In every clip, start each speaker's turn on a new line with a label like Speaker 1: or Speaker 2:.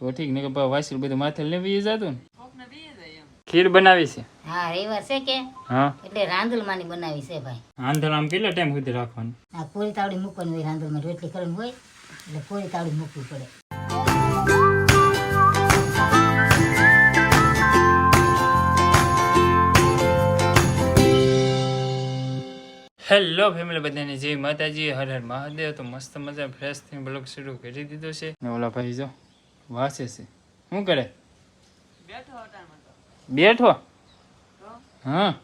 Speaker 1: તો ઠીક ને કે વાસી બધું માથે લેવી જતું ને? ખીર બનાવી છે?
Speaker 2: હા રવિવાર છે કે?
Speaker 1: હા.
Speaker 2: એટલે રાંદલમાંની બનાવી છે ભાઈ.
Speaker 1: આંધણ આમ કેટલા ટાઈમ સુધી રાખવાનું?
Speaker 2: આ પૂરી તાવડી મૂકવાની હોય રાંદલમાં રોટલી કરવાની હોય એટલે પૂરી તાવડી મૂકવી પડે.
Speaker 1: હેલો ફેમિલી બધાને જય માતાજી હર હર મહાદેવ. તો મસ્ત મજા ફ્રેશ થઈને બ્લોગ શરૂ કરી દીધો છે. ઓલા ભાઈ જો વાસે છે. શું કરે? બેઠો હા.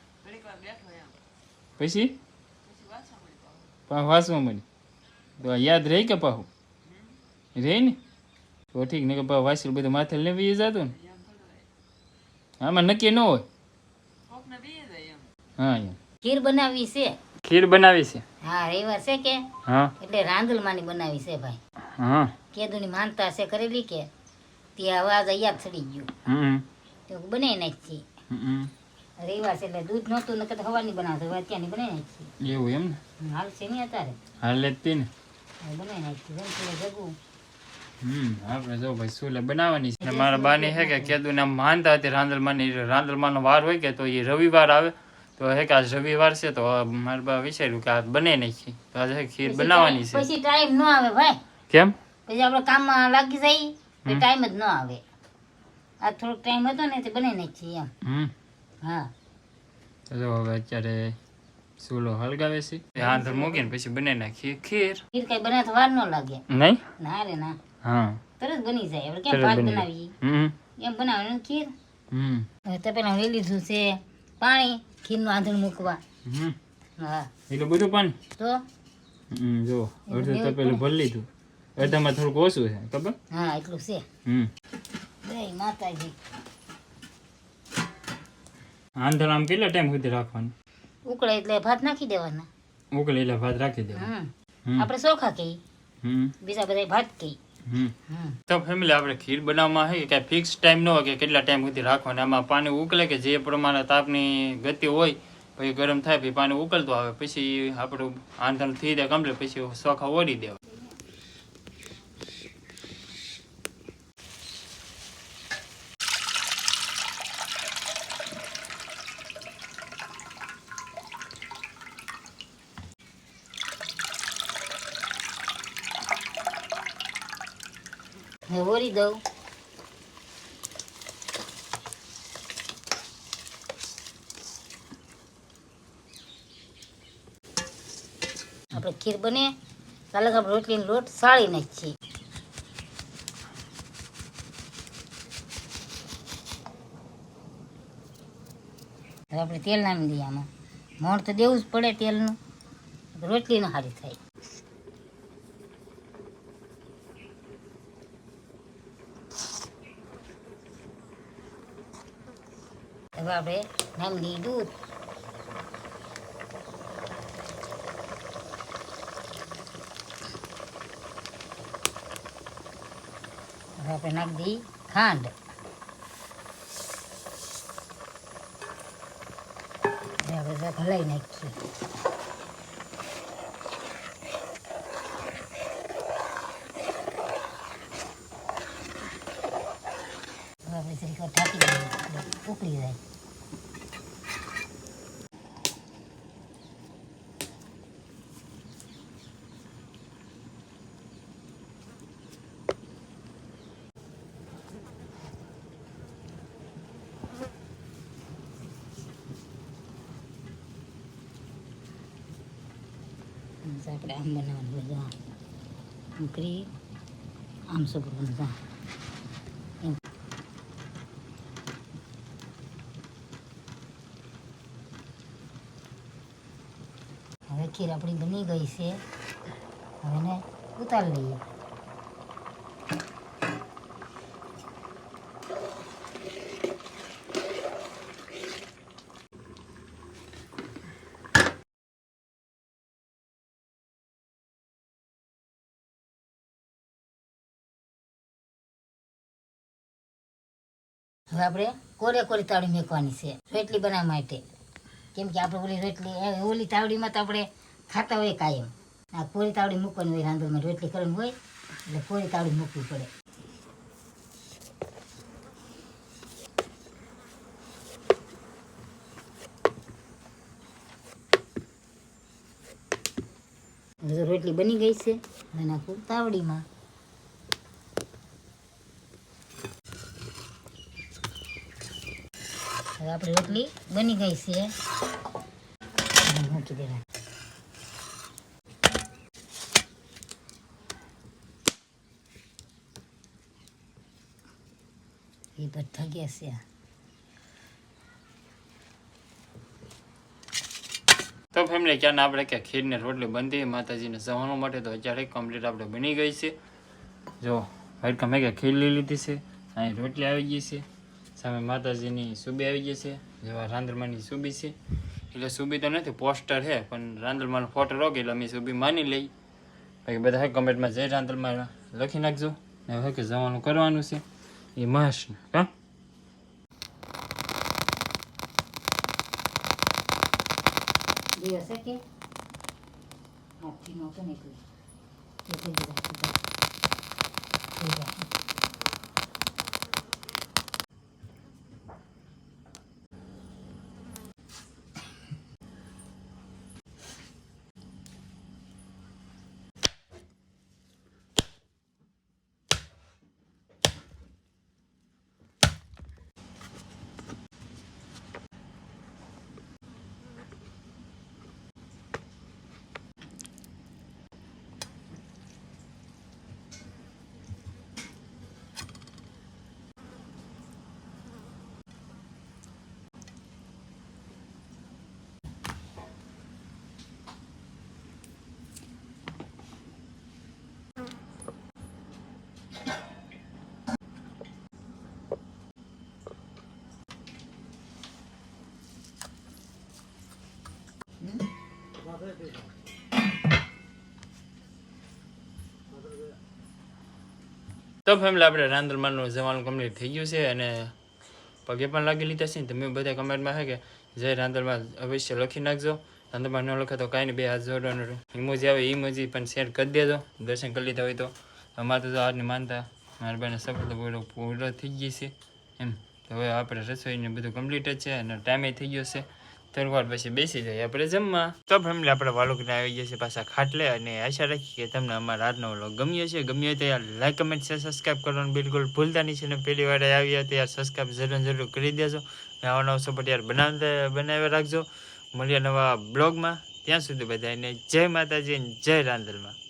Speaker 1: પછી? પાછું વાંચવા મળી તો યાદ રહી કે પાહું? રહી ને? તો ઠીક ને કે પાછું વાસી બધું માથે લેવી જતું ને. આમાં નક્કી ન હોય. હા
Speaker 2: ખીર બનાવી છે.
Speaker 1: ખીર બનાવી છે?
Speaker 2: હા રવિવાર છે કે?
Speaker 1: હા.
Speaker 2: એટલે રાંદલમાંની બનાવી છે ભાઈ.
Speaker 1: હા.
Speaker 2: કેદુની માનતા છે કરેલી કે તે અવાજ યાદ ચડી ગયું.
Speaker 1: હમ.
Speaker 2: તો બનાવી નાખી
Speaker 1: હમ.
Speaker 2: રવિવાર છે એટલે દૂધ નહોતું નકર તો હવાની બનાવતો હવે અત્યારની બનાવી નાખી
Speaker 1: એવું એમ ને?
Speaker 2: હાલ છે નહીં અત્યારે.
Speaker 1: હાલે જ તે ને?
Speaker 2: હવે બનાવી નાખી જેમ કે ભેગું.
Speaker 1: હમ આપણે જો ભાઈ સુલે બનાવવાની છે. ને મારા બાની હે કે કેદુ નામ માનતા હતી રાંદલમાની રાંદલમાનો વાર હોય કે તો એ રવિવાર આવે. તો હે કે આજ રવિવાર છે તો મારા બા વિચાર્યું કે આ બને નાખી તો આજે હે ખીર બનાવવાની છે.
Speaker 2: પછી ટાઈમ ન આવે ભાઈ.
Speaker 1: કેમ?
Speaker 2: પછી આપણે કામમાં લાગી જાય તો ટાઈમ જ ન આવે. આ થોડોક ટાઈમ હતો ને તે બનાવી નાખીએ એમ. હા.
Speaker 1: તો હવે અત્યારે સુલો હળગાવે છે. આંધર મૂકીને પછી બનાવી નાખીએ. ખીર.
Speaker 2: ખીર કઈ બનાવતા વાર ન લાગે.
Speaker 1: નહીં?
Speaker 2: ના રે ના.
Speaker 1: હા.
Speaker 2: તરત બની જાય. આપણે કેમ ભાત બનાવીએ?
Speaker 1: હમ.
Speaker 2: એમ બનાવવાનું ખીર?
Speaker 1: હમ.
Speaker 2: હવે તો પેલા લઈ લીધું છે પાણી ખીરનું આંધણ મૂકવા. હા.
Speaker 1: એટલું બધું પાણી?
Speaker 2: તો?
Speaker 1: હમ જો. અડધું તપેલું ભરી લીધું. અડધામાં થોડુંક ઓછું છે ખબર?
Speaker 2: હા એટલું છે.
Speaker 1: હમ.
Speaker 2: જય માતાજી.
Speaker 1: આંધણ આમ કેટલા ટાઈમ સુધી રાખવાનું?
Speaker 2: ઉકળે એટલે ભાત નાખી દેવાના.
Speaker 1: ઉકળેલા ભાત રાખી દેવા
Speaker 2: હમ.
Speaker 1: હમ.
Speaker 2: આપણે ચોખા કહીએ. બીજા બધા ભાત કહીએ.
Speaker 1: હમ.
Speaker 2: હમ.
Speaker 1: તો ફેમિલી આપણે ખીર બનાવવામાં હોય કે ફિક્સ ટાઈમ ન હોય કે કેટલા ટાઈમ સુધી રાખવાનું? આમાં પાણી ઉકળે કે જે પ્રમાણે તાપની ગતિ હોય પછી ગરમ થાય પછી પાણી ઉકળતું આવે પછી આપણું આંધણ થઈ જાય કમ્પ્લીટ પછી સોખા ઓળી દેવા
Speaker 2: હવે ઓરી દઉં. આપણે ખીર બને કાલે આપણે રોટલીનો લોટ સાળી નાખીએ. હવે આપણે તેલ નામી દઈએ આમાં. મોણ તો દેવું જ પડે તેલનું. રોટલી ન સારી થાય. હવે આપણે નામી દઈએ દૂધ હવે આપણે નાખી દઈએ ખાંડ હવે આપણે જરાક હલાવી નાખીએ હવે આપણે જરીક વાર ઢાંકી દઈએ એટલે ઉકળી જાય આપણે આમ બનાવવાનું બધું આમ. ઉકળી આમ શું કરવાનું જા હવે ખીર આપણી બની ગઈ છે. હવે ને ઉતારી લઈએ. હવે આપણે કોરે કોરી તાવડી મેકવાની છે, રોટલી બનાવવા માટે. કેમ કે આપણે ઓલી રોટલી ઓલી તાવડીમાં તો આપણે ખાતા હોય કાયમ. આ કોરી તાવડી મૂકવાની હોય, રાંધવામાં રોટલી કરવાની હોય, એટલે કોરી તાવડી મૂકવી પડે. રોટલી બની ગઈ છે અને નાખું તાવડીમાં. હવે આપણી રોટલી બની ગઈ છે. મૂકી દેવા એ બધા ગયા છે.
Speaker 1: તો ફેમિલી ક્યાં આપણે કે ખીરને રોટલી બનતી માતાજીને જવાનું માટે તો અત્યારે કમ્પ્લીટ આપણે બની ગઈ છે. જો વાટકા મેં કે ખીર લઈ લીધી છે અહીં રોટલી આવી ગઈ છે. સામે માતાજીની સુબી આવી ગઈ છે જેવા રાંદરમાની સુબી છે. એટલે સુબી તો નથી, પોસ્ટર છે, પણ રાંદરમાનો ફોટો રોકે એટલે અમે સુબી માની લઈ બાકી બધા કમેન્ટમાં જય રાંદરમાં લખી નાખજો, ને હવે કે જવાનું કરવાનું છે. એ મસ્ત હા?
Speaker 2: દિવસ કે હાથથી નહોતો ને
Speaker 1: તો ફેમિલી આપણે રાંદરમાનું જવાનું કમ્પ્લીટ થઈ ગયું છે અને પગે પણ લાગી લીધા છે ને તમે બધા કમેન્ટમાં છે કે જય રાંદરમાં અવશ્ય લખી નાખજો. રાંદરમાં ન લખે તો કાંઈ નહીં, બે હાથ જોડવાનું ઇમોજી આવે ઇમોજી પણ શેર કરી દેજો. દર્શન કરી લીધા હોય તો. અમારે તો આજની માનતા મારા ભાઈને સફળ પૂરો પૂરો થઈ ગઈ છે. એમ. તો હવે આપણે રસોઈને બધું કમ્પ્લીટ જ છે અને ટાઈમે થઈ ગયો છે. થોડીક પછી બેસી જઈએ આપણે જમવા. તો ફેમિલી આપણે વાલુકને આવી છે પાછા ખાટલે અને આશા રાખી કે તમને અમારા આજનો વ્લોગ ગમ્યો છે ગમ્યો તો યાર લાઈક કમેન્ટ શેર સબસ્ક્રાઈબ કરવાનું બિલકુલ ભૂલતા નહીં. છે ને પહેલી વાર આવી તો યાર સબસ્ક્રાઈબ જરૂર જરૂર કરી દેજો. નવા નવો સપોર્ટ યાર બનાવતા બનાવી રાખજો. મળીએ નવા બ્લોગમાં ત્યાં સુધી બધાને જય માતાજી જય રાંદલમાં